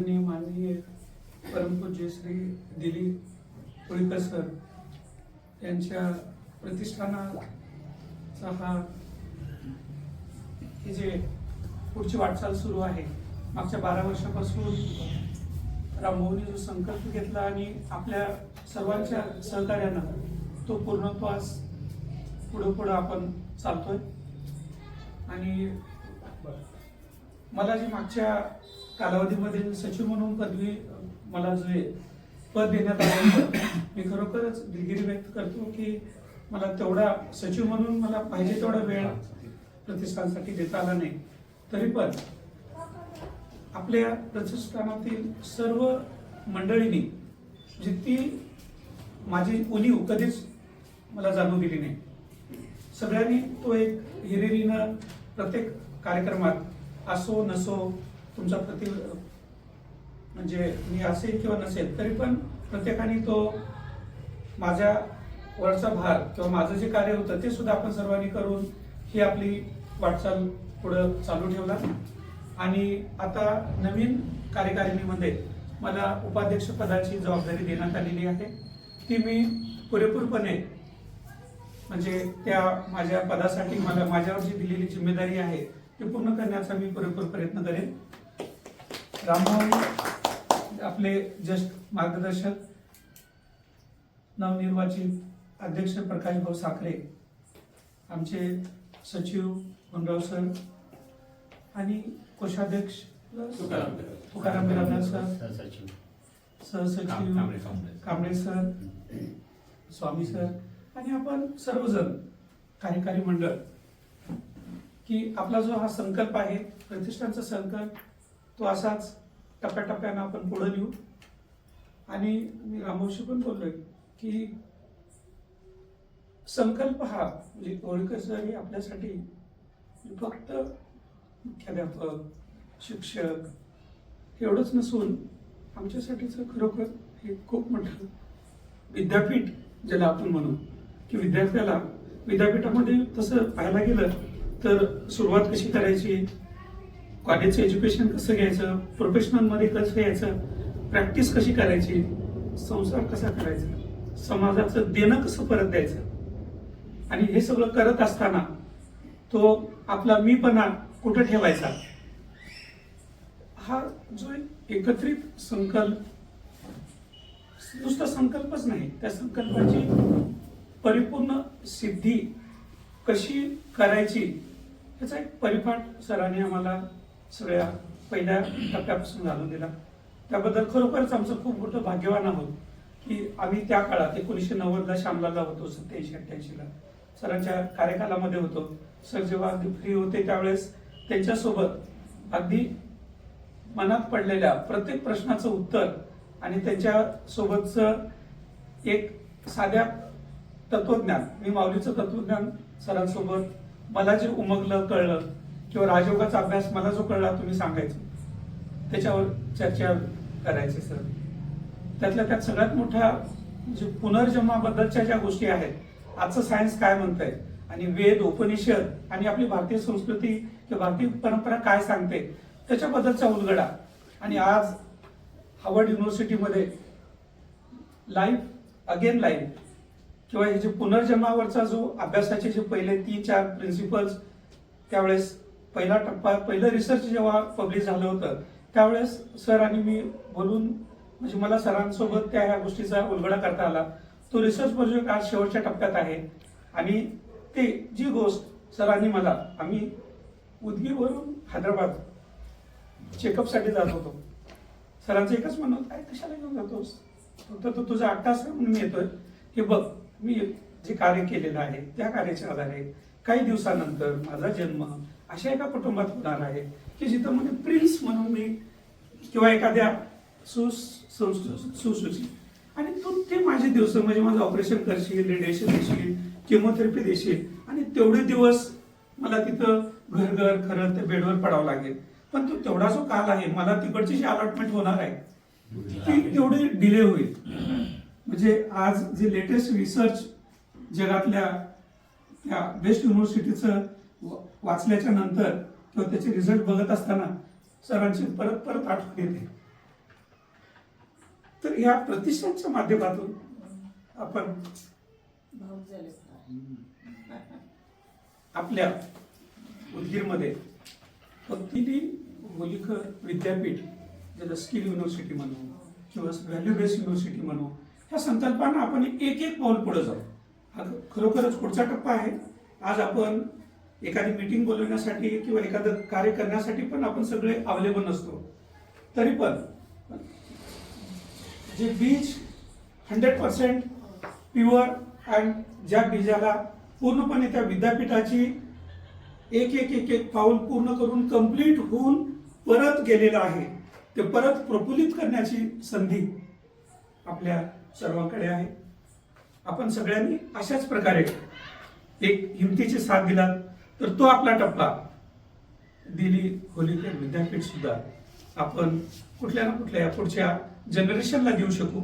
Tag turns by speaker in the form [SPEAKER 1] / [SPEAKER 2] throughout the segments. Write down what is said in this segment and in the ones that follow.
[SPEAKER 1] आदरणीय माननीय परमपूज्य श्री दिलीप पुळीकर सर. यांच्या प्रतिष्ठानाचा हा हे जे पुढची वाटचाल सुरू आहे मागच्या बारा वर्षापासून रामभाऊनी जो संकल्प घेतला आणि आपल्या सर्वांच्या सहकार्यानं तो पूर्णत्वास पुढं पुढं आपण चालतोय. आणि मला जे मागच्या कालावधीमध्ये सचिव म्हणून पदवी मला जे पद देण्यात आलं होतं, मी खरोखरच दिलगिरी व्यक्त करतो की मला तेवढा सचिव म्हणून मला पाहिजे तेवढा वेळ प्रतिष्ठानसाठी देता आला नाही. तरी पण आपल्या प्रतिष्ठानातील सर्व मंडळींनी जितकी माझी उणीव कधीच मला जाणून दिली नाही. सगळ्यांनी तो एक हिरिरीनं प्रत्येक कार्यक्रमात असो नसो तुमचा प्रति म्हणजे मी असेल किंवा नसेल तरी पण प्रत्येकाने तो माझ्या वरचा भार किंवा माझं जे कार्य होतं ते सुद्धा आपण सर्वांनी करून ही आपली वाटचाल पुढं चालू ठेवला. आणि आता नवीन कार्यकारिणीमध्ये मला उपाध्यक्ष पदाची जबाबदारी देण्यात आलेली आहे. ती मी पुरेपूरपणे म्हणजे त्या माझ्या पदासाठी मला माझ्यावर जी दिलेली जिम्मेदारी आहे ती पूर्ण करण्याचा मी पुरेपूर प्रयत्न करेन. रामभाऊ आपले ज्येष्ठ मार्गदर्शक नवनिर्वाचित अध्यक्ष प्रकाश भाऊ साखरे आमचे सचिव गुंडराव सर आणि कोषाध्यक्ष
[SPEAKER 2] तुकाराम
[SPEAKER 1] बिरादर सर.
[SPEAKER 2] सहसचिव. कांबळे
[SPEAKER 1] सर. स्वामी सर. आणि आपण सर्वजण कार्यकारी मंडळ की आपला जो हा संकल्प आहे प्रतिष्ठानचा संकल्प तो असाच टप्प्याटप्प्यानं आपण पुढे नेऊ. आणि मी रामोशी पण बोललोय की संकल्प हा म्हणजे होळकर सर आपल्यासाठी फक्त मुख्याध्यापक शिक्षक एवढंच नसून आमच्यासाठीचं खरोखर हे खूप मोठं विद्यापीठ ज्याला आपण म्हणू की विद्यार्थ्याला विद्यापीठामध्ये तसं पाहायला गेलं तर सुरुवात कशी करायची? कॉलेजचं एज्युकेशन कसं घ्यायचं? प्रोफेशनलमध्ये कसं घ्यायचं प्रॅक्टिस कशी करायची? संसार कसा करायचा? समाजाचं देणं कसं परत द्यायचं? आणि हे सगळं करत असताना तो आपला मीपणा कुठं ठेवायचा? हा जो एकत्रित संकल्प नुसता संकल्पच नाही त्या संकल्पाची परिपूर्ण सिद्धी कशी करायची? त्याचा एक परिपाठ सरांनी आम्हाला सगळ्या पहिल्या टप्प्यापासून घालून दिला. त्याबद्दल खरोखरच आमचं खूप मोठं भाग्यवान आहोत की आम्ही त्या काळात एकोणीसशे नव्वदला श्यामलाला होतो सत्याऐंशी अठ्ठ्याऐंशीला. सरांच्या कार्यकालामध्ये होतो. सर जेव्हा अगदी फ्री होते त्यावेळेस त्यांच्यासोबत अगदी मनात पडलेल्या प्रत्येक प्रश्नाचं उत्तर आणि त्यांच्यासोबतचं एक साध्या तत्वज्ञान मी माऊलीचं तत्वज्ञान सरांसोबत मला जे उमगलं कळलं किंवा राजयोगाचा अभ्यास मला जो कळला तुम्ही सांगायचं. त्याच्यावर चर्चा करायची सर. त्यातल्या त्यात सगळ्यात मोठ्या म्हणजे पुनर्जन्माबद्दलच्या ज्या गोष्टी आहेत आजचं सायन्स काय म्हणतंय? आणि वेद उपनिषद आणि आपली भारतीय संस्कृती किंवा भारतीय परंपरा काय सांगते? त्याच्याबद्दलचा उलगडा. आणि आज हार्वर्ड युनिव्हर्सिटीमध्ये लाईफ अगेन लाईफ किंवा हे जे पुनर्जन्मावरचा जो अभ्यासाचे जे पहिले तीन चार प्रिन्सिपल्स त्यावेळेस पहिला टप्पा पहिलं रिसर्च जेव्हा पब्लिश झालं होतं त्यावेळेस सर आणि मी बोलून म्हणजे मला सरांसोबत त्या ह्या गोष्टीचा उलगडा करता आला. तो रिसर्च प्रोजेक्ट म्हणजे आज शेवटच्या टप्प्यात आहे. आणि ते जी गोष्ट सरांनी मला आम्ही उदगीरवरून हैदराबाद चेकअपसाठी जात होतो. सरांचं एकच म्हणणं काय कशाला घेऊन जातोस? फक्त तो तुझा अट्टास म्हणून मी येतोय. हे बघ मी जे कार्य केलेलं आहे त्या कार्याच्या आधारे काही दिवसानंतर माझा जन्म अशा एका कुटुंबात होणार आहे की जिथं म्हणजे प्रिन्स म्हणून मी किंवा एखाद्या सुसुची. आणि तू ते माझे दिवस म्हणजे माझं ऑपरेशन करशील रेडिएशन देशील किमोथेरपी देशील. आणि तेवढे दिवस मला तिथं घर घर खरं ते बेडवर पडावं लागेल. पण तो तेवढा जो काल आहे मला तिकडची जी अलॉटमेंट होणार आहे ती तेवढी डिले होईल. म्हणजे आज जे लेटेस्ट रिसर्च जगातल्या त्या बेस्ट युनिव्हर्सिटीचं वाचल्याच्या नंतर किंवा त्याचे रिझल्ट बघत असताना सरांची परत परत आठवण येते. तर ह्या प्रतिष्ठानच्या माध्यमातून आपण आपल्या उदगीरमध्ये फक्तिनी मुलिक विद्यापीठ ज्याला स्किल युनिव्हर्सिटी म्हणू किंवा व्हॅल्यू बेस्ड युनिव्हर्सिटी म्हणू ह्या संकल्पानं आपण एक एक पाऊल पुढे जाऊ. हा खरोखरच पुढचा टप्पा आहे. आज आपण एखादी मीटिंग बोलवण्यासाठी किंवा एखादं कार्य करण्यासाठी पण आपण सगळे अवेलेबल नसतो. तरी पण जे बीज हंड्रेड पर्सेंट प्युअर अँड ज्या बीजाला पूर्णपणे त्या विद्यापीठाची एक एक एक एक पाऊल पूर्ण करून कंप्लीट होऊन परत गेलेलं आहे ते परत प्रफुल्लित करण्याची संधी आपल्या सर्वांकडे आहे. आपण सगळ्यांनी अशाच प्रकारे एक हिमतीची साथ दिला तर तो आपला टप्पा. दिली होलीकर विद्यापीठ सुद्धा आपण कुठल्या ना कुठल्या या पुढच्या जनरेशनला देऊ शकू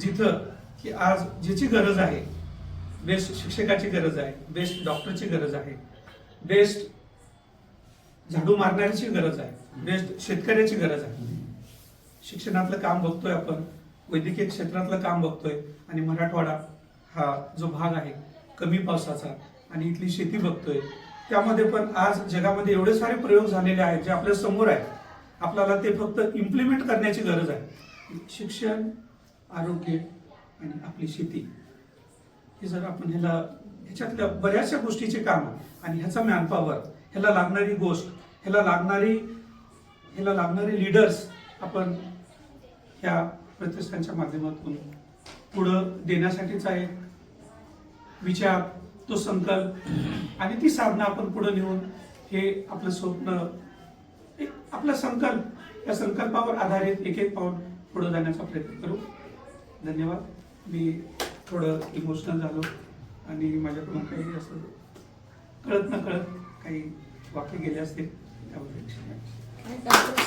[SPEAKER 1] जिथं की आज ज्याची गरज आहे बेस्ट शिक्षकाची गरज आहे बेस्ट डॉक्टरची गरज आहे बेस्ट झाडू मारणाऱ्याची गरज आहे बेस्ट शेतकऱ्याची गरज आहे. शिक्षणातलं काम बघतोय आपण वैद्यकीय क्षेत्रातलं काम बघतोय आणि मराठवाडा हा जो भाग आहे कमी पावसाचा आणि इथली शेती बघतोय त्यामध्ये पण आज जगामध्ये एवढे सारे प्रयोग झालेले आहेत जे आपल्यासमोर आहेत. आपल्याला ते फक्त इम्प्लिमेंट करण्याची गरज आहे. शिक्षण आरोग्य आणि आपली शेती. हे जर आपण ह्याला ह्याच्यातल्या बऱ्याचशा गोष्टीचे काम आणि ह्याचा मॅनपॉवर ह्याला लागणारी गोष्ट ह्याला लागणारी ह्याला लागणारे लीडर्स आपण ह्या प्रतिष्ठानच्या माध्यमातून पुढं देण्यासाठीचा एक विचार तो संकल्प आणि ती साधना आपण पुढे नेऊन हे आपलं स्वप्न एक आपला संकल्प या संकल्पावर आधारित एक एक पाऊल पुढे जाण्याचा प्रयत्न करू. धन्यवाद. मी थोडं इमोशनल झालो आणि माझ्याकडून काही असं कळत न कळत काही वाक्य गेले असतील
[SPEAKER 2] त्यावर